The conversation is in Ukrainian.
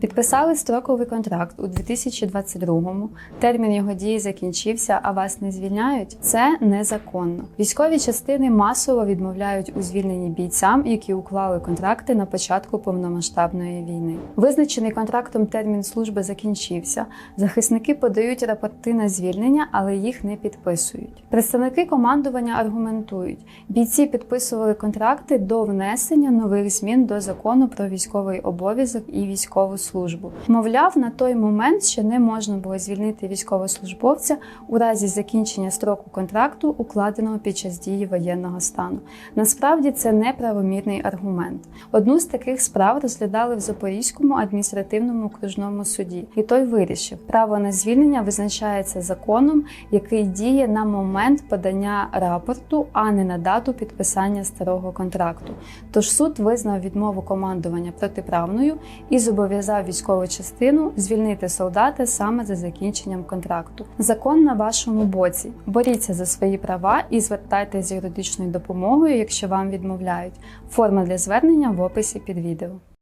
Підписали строковий контракт у 2022-му, термін його дії закінчився, а вас не звільняють. Це незаконно. Військові частини масово відмовляють у звільненні бійцям, які уклали контракти на початку повномасштабної війни. Визначений контрактом термін служби закінчився. Захисники подають рапорти на звільнення, але їх не підписують. Представники командування аргументують, бійці підписували контракти до внесення нових змін до закону про військовий обов'язок і військову службу. Мовляв, на той момент ще не можна було звільнити військовослужбовця у разі закінчення строку контракту, укладеного під час дії воєнного стану. Насправді це неправомірний аргумент. Одну з таких справ розглядали в Запорізькому адміністративному окружному суді, і той вирішив, право на звільнення визначається законом, який діє на момент подання рапорту, а не на дату підписання старого контракту. Тож суд визнав відмову командування протиправною і зобов'язав військову частину звільнити солдата саме за закінченням контракту. Закон на вашому боці. Боріться за свої права і звертайтеся з юридичною допомогою, якщо вам відмовляють. Форма для звернення в описі під відео.